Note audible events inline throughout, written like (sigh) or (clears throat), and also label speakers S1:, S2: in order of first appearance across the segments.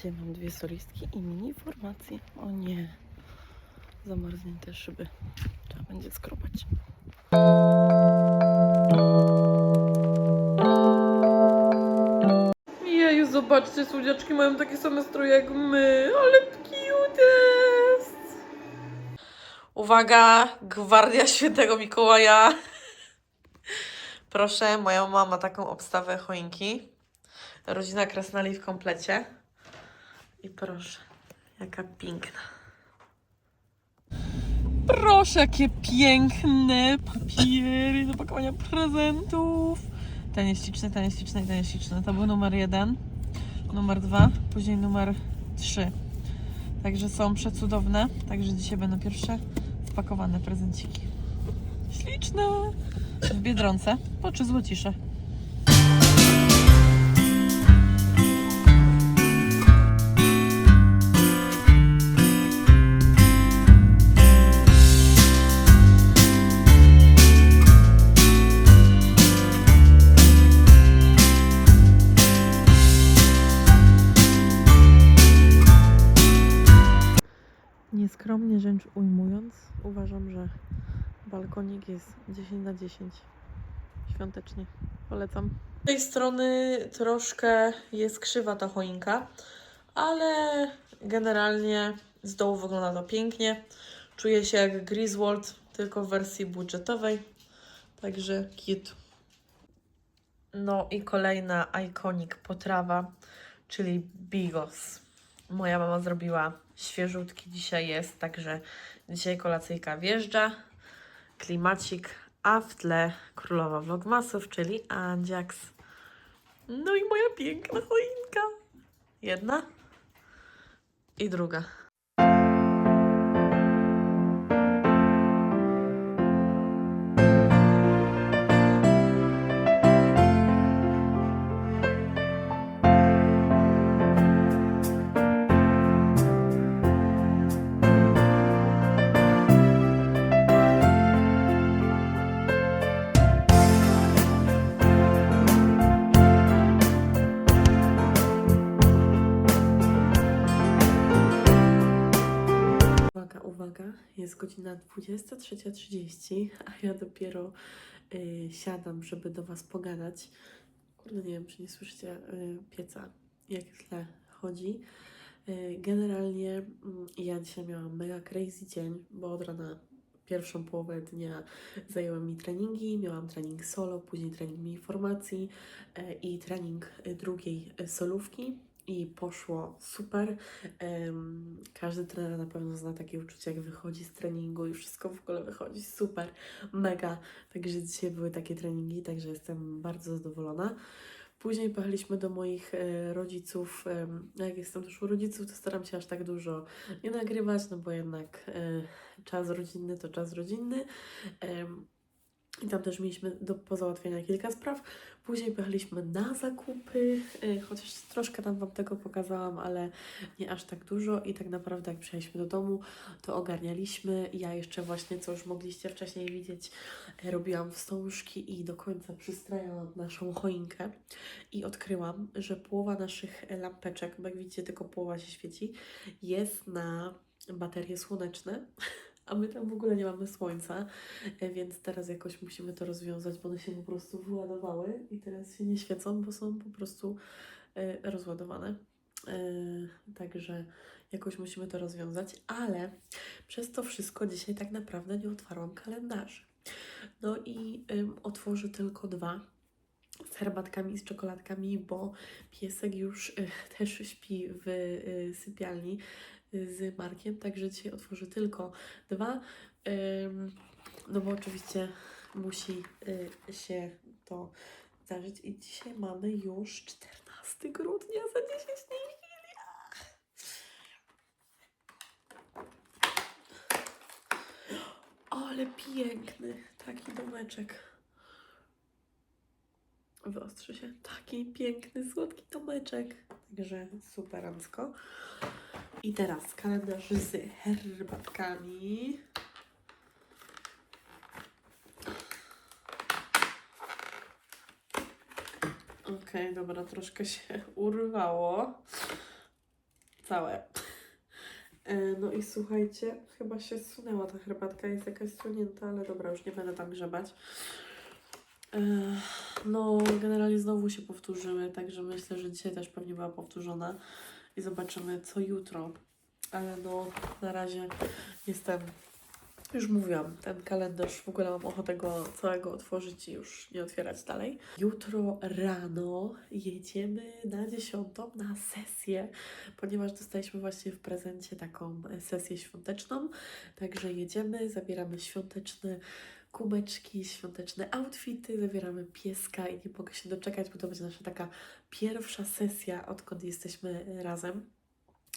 S1: Dzisiaj mam dwie solistki i mini formacje. O nie, zamarznięte szyby. Trzeba będzie skrobać. Jeju, zobaczcie, słodziaczki mają takie same stroje jak my, ale cute jest. Uwaga, gwardia świętego Mikołaja. Proszę, moja mama ma taką obstawę choinki. Rodzina Krasnali w komplecie. I proszę, jaka piękna. Proszę, jakie piękne papiery do pakowania prezentów. Ten jest śliczny, ten jest śliczny ten jest śliczny. To był numer jeden, numer dwa, później numer trzy. Także są przecudowne. Także dzisiaj będą pierwsze spakowane prezenciki. Śliczne! W Biedronce po trzy złocisze. Balkonik jest 10 na 10. Świątecznie. Polecam. Z tej strony troszkę jest krzywa ta choinka, ale generalnie z dołu wygląda to pięknie. Czuję się jak Griswold, tylko w wersji budżetowej. Także kit. No i kolejna iconic potrawa, czyli bigos. Moja mama zrobiła świeżutki dzisiaj jest, także dzisiaj kolacyjka wjeżdża, klimacik, a w tle królowa vlogmasów, czyli Andziaks. No i moja piękna choinka. Jedna i druga. Jest godzina 23.30, a ja dopiero y, siadam, żeby do Was pogadać. Kurde, nie wiem, czy nie słyszycie y, pieca, jak źle chodzi. Y, generalnie mm, ja dzisiaj miałam mega crazy dzień, bo od rana pierwszą połowę dnia zajęły mi treningi. Miałam trening solo, później trening mi formacji y, i trening y, drugiej y, solówki. I poszło super. Em, każdy trener na pewno zna takie uczucie, jak wychodzi z treningu i wszystko w ogóle wychodzi super, mega. Także dzisiaj były takie treningi, także jestem bardzo zadowolona. Później pojechaliśmy do moich e, rodziców. Em, jak jestem też u rodziców, to staram się aż tak dużo nie nagrywać, no bo jednak e, czas rodzinny to czas rodzinny. Em, i tam też mieliśmy do pozałatwienia kilka spraw. Później pojechaliśmy na zakupy, y, chociaż troszkę tam Wam tego pokazałam, ale nie aż tak dużo. I tak naprawdę, jak przyjechaliśmy do domu, to ogarnialiśmy. Ja jeszcze właśnie, co już mogliście wcześniej widzieć, y, robiłam wstążki i do końca przystrajałam naszą choinkę. I odkryłam, że połowa naszych lampeczek, bo jak widzicie, tylko połowa się świeci, jest na baterie słoneczne. (laughs) A my tam w ogóle nie mamy słońca, e, więc teraz jakoś musimy to rozwiązać, bo one się po prostu wyładowały i teraz się nie świecą, bo są po prostu e, rozładowane. E, Także jakoś musimy to rozwiązać, ale przez to wszystko dzisiaj tak naprawdę nie otwarłam kalendarzy. No i otworzę tylko dwa z herbatkami z czekoladkami, bo piesek już też śpi w sypialni z Markiem, także dzisiaj otworzę tylko dwa. No bo oczywiście musi y, się to zdarzyć i dzisiaj mamy już 14 grudnia za 10 dni. Ale piękny taki domeczek. Wyostrzy się. Taki piękny, słodki domeczek. Także superancko. I teraz kalendarz z herbatkami. Okej, dobra, troszkę się urwało. Całe. E, No i słuchajcie, chyba się zsunęła ta herbatka, jest jakaś sunięta, ale dobra, już nie będę tam grzebać. No, generalnie znowu się powtórzyły, także myślę, że dzisiaj też pewnie była powtórzona i zobaczymy co jutro. Ale no, na razie jestem, już mówiłam, ten kalendarz, w ogóle mam ochotę go całego otworzyć i już nie otwierać dalej. Jutro rano jedziemy na dziesiątą na sesję, ponieważ dostaliśmy właśnie w prezencie taką sesję świąteczną, także jedziemy, zabieramy świąteczne kubeczki, świąteczne outfity, zabieramy pieska i nie mogę się doczekać, bo to będzie nasza taka pierwsza sesja, odkąd jesteśmy razem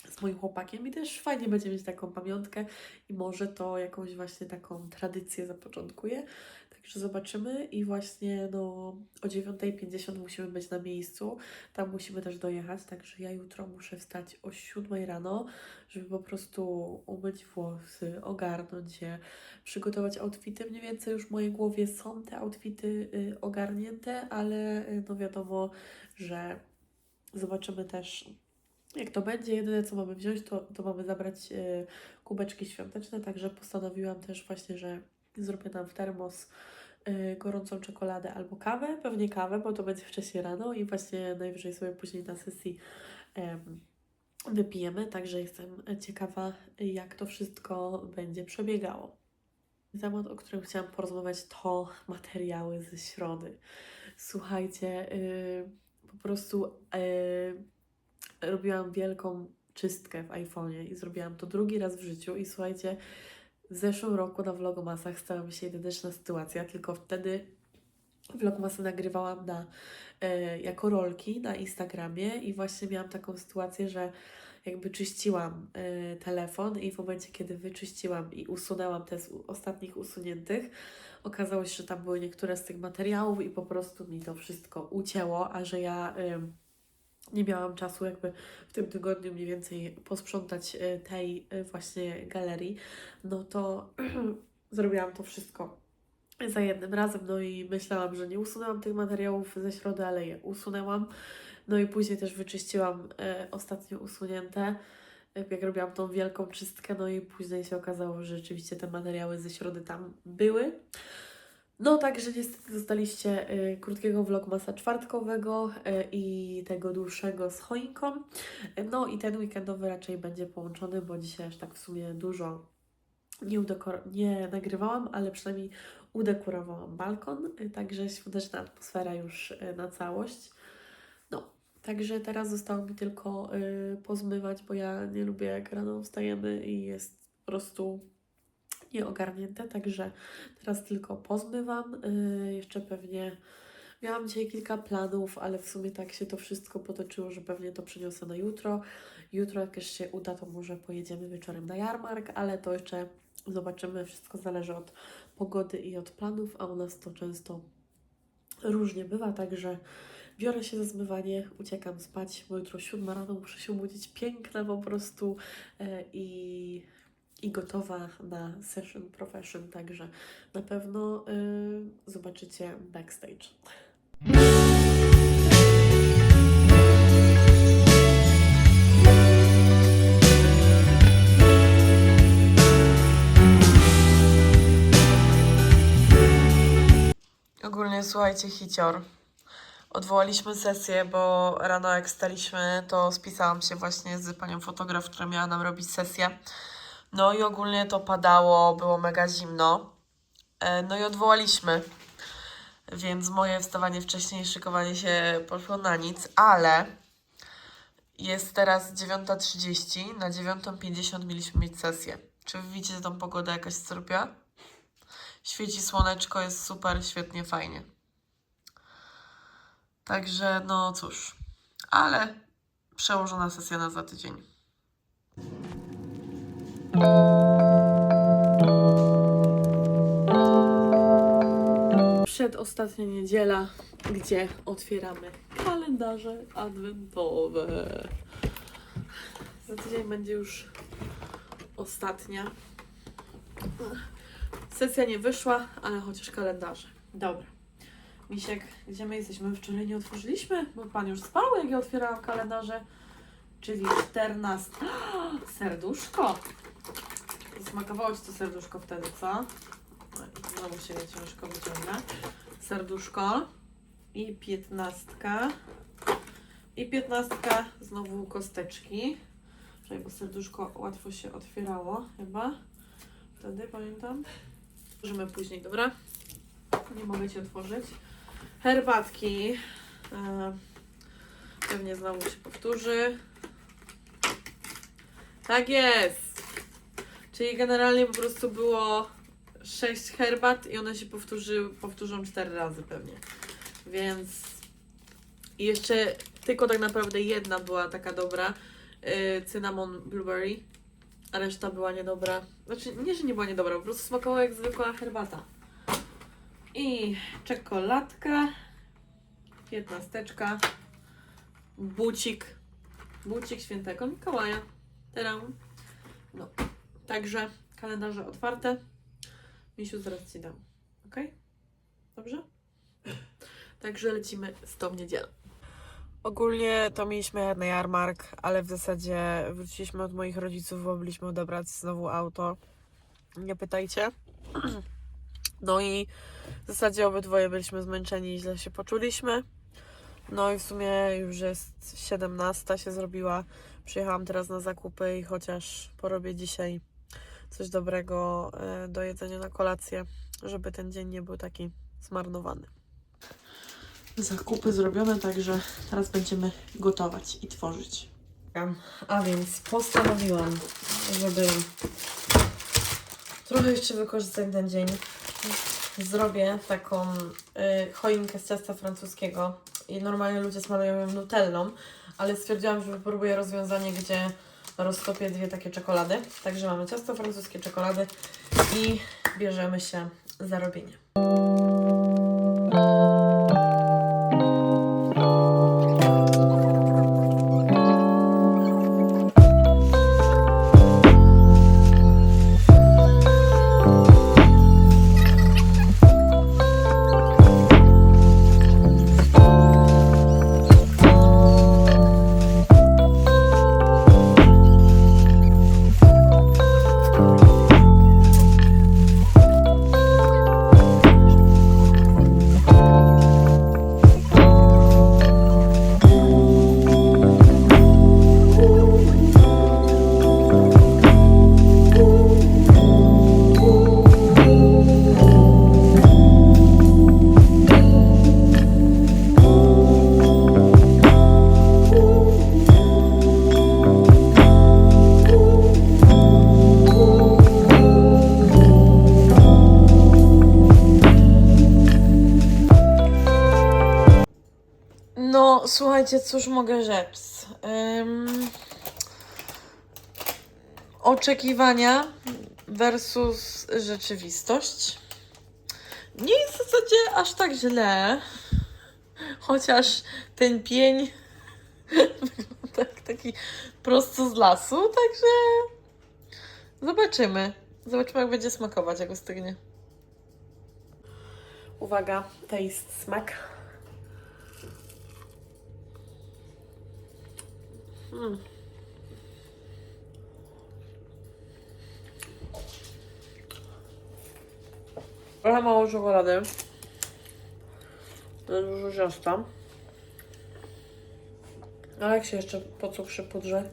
S1: z moim chłopakiem i też fajnie będzie mieć taką pamiątkę i może to jakąś właśnie taką tradycję zapoczątkuje. Także zobaczymy i właśnie no o 9.50 musimy być na miejscu, tam musimy też dojechać, także ja jutro muszę wstać o 7 rano, żeby po prostu umyć włosy, ogarnąć je, przygotować outfity. Mniej więcej już w mojej głowie są te outfity y, ogarnięte, ale y, no wiadomo, że zobaczymy też jak to będzie, jedyne co mamy wziąć, to, to mamy zabrać e, kubeczki świąteczne, także postanowiłam też właśnie, że zrobię nam w termos e, gorącą czekoladę albo kawę, pewnie kawę, bo to będzie wcześniej rano i właśnie najwyżej sobie później na sesji em, wypijemy, także jestem ciekawa, jak to wszystko będzie przebiegało. Temat, o którym chciałam porozmawiać, to materiały ze środy. Słuchajcie, y, po prostu y, robiłam wielką czystkę w iPhone'ie i zrobiłam to drugi raz w życiu i słuchajcie, w zeszłym roku na vlogmasach stała mi się identyczna sytuacja, tylko wtedy vlogmasy nagrywałam na, e, jako rolki na Instagramie i właśnie miałam taką sytuację, że jakby czyściłam e, telefon i w momencie, kiedy wyczyściłam i usunęłam te z ostatnich usuniętych, okazało się, że tam były niektóre z tych materiałów i po prostu mi to wszystko ucięło, a że ja nie miałam czasu jakby w tym tygodniu mniej więcej posprzątać e, tej e, właśnie galerii, no to (clears throat) zrobiłam to wszystko za jednym razem, no i myślałam, że nie usunęłam tych materiałów ze środy, ale je usunęłam. No i później też wyczyściłam e, ostatnio usunięte, jak robiłam tą wielką czystkę, no i później się okazało, że rzeczywiście te materiały ze środy tam były. No także niestety dostaliście e, krótkiego vlogmasa czwartkowego e, i tego dłuższego z choinką. No i ten weekendowy raczej będzie połączony, bo dzisiaj aż tak w sumie dużo nie, nie nagrywałam, ale przynajmniej udekorowałam balkon, y, także świąteczna atmosfera już y, na całość. No, także teraz zostało mi tylko y, pozmywać, bo ja nie lubię jak rano wstajemy i jest po prostu nieogarnięte, także teraz tylko pozmywam. Y, jeszcze pewnie miałam dzisiaj kilka planów, ale w sumie tak się to wszystko potoczyło, że pewnie to przeniosę na jutro. Jutro, jak już się uda, to może pojedziemy wieczorem na jarmark, ale to jeszcze zobaczymy. Wszystko zależy od pogody i od planów, a u nas to często różnie bywa, także biorę się za zmywanie, uciekam spać, bo jutro siódma rano muszę się obudzić piękna po prostu e, i, i gotowa na session profession, także na pewno e, zobaczycie backstage. Ogólnie słuchajcie, hicior. Odwołaliśmy sesję, bo rano jak staliśmy, to spisałam się właśnie z panią fotograf, która miała nam robić sesję. No i ogólnie to padało, było mega zimno. E, No i odwołaliśmy. Więc moje wstawanie wcześniej szykowanie się poszło na nic, ale jest teraz 9.30, na 9.50 mieliśmy mieć sesję. Czy widzicie tą pogodę jakaś co robiła? Świeci słoneczko, jest super, świetnie, fajnie. Także no cóż, ale przełożona sesja na za tydzień. Przedostatnia niedziela, gdzie otwieramy kalendarze adwentowe. Za tydzień będzie już ostatnia. Sesja nie wyszła, ale chociaż kalendarze. Dobra. Misiek, gdzie my jesteśmy? Wczoraj nie otworzyliśmy, bo pan już spał, jak ja otwierałam kalendarze. Czyli 14. (gasps) Serduszko. Smakowało to serduszko wtedy, co? No Znowu się ciężko wyciąga. Serduszko. I piętnastka. I piętnastka, znowu kosteczki. Bo serduszko łatwo się otwierało chyba. Wtedy pamiętam. Otworzymy później, dobra? Nie mogę Ci otworzyć. Herbatki. E, pewnie znowu się powtórzy. Tak jest! Czyli generalnie po prostu było 6 herbat i one się powtórzy, powtórzą 4 razy pewnie. Więc i jeszcze tylko tak naprawdę jedna była taka dobra. Yy, cinnamon blueberry. A reszta była niedobra. Znaczy, nie, że nie była niedobra, po prostu smakowała jak zwykła herbata. I czekoladka. Piętnasteczka. Bucik. Bucik świętego Mikołaja. Teraz. No. Także kalendarze otwarte. Misiu, zaraz Ci dam. Ok? Dobrze? Także lecimy z tą niedzielą. Ogólnie to mieliśmy na jarmark, ale w zasadzie wróciliśmy od moich rodziców, bo byliśmy odebrać znowu auto. Nie pytajcie. (clears throat) No i w zasadzie obydwoje byliśmy zmęczeni i źle się poczuliśmy. No i w sumie już jest 17 się zrobiła. Przyjechałam teraz na zakupy i chociaż porobię dzisiaj coś dobrego e, do jedzenia na kolację, żeby ten dzień nie był taki zmarnowany. Zakupy zrobione, także teraz będziemy gotować i tworzyć. A więc postanowiłam, żeby trochę jeszcze wykorzystać ten dzień. Zrobię taką y, choinkę z ciasta francuskiego i normalnie ludzie smarują ją nutellą, ale stwierdziłam, że wypróbuję rozwiązanie, gdzie roztopię dwie takie czekolady. Także mamy ciasto francuskie, czekolady i bierzemy się za robienie. Słuchajcie, cóż mogę rzec. Ym, oczekiwania versus rzeczywistość. Nie jest w zasadzie aż tak źle. Chociaż ten pień (laughs) wygląda taki prosto z lasu, także zobaczymy. Zobaczymy, jak będzie smakować, jak ostygnie. Uwaga, taste smak. Mm. Trochę mało czekolady. Dużo ciasta. Ale jak się jeszcze po cukrzy pudrze?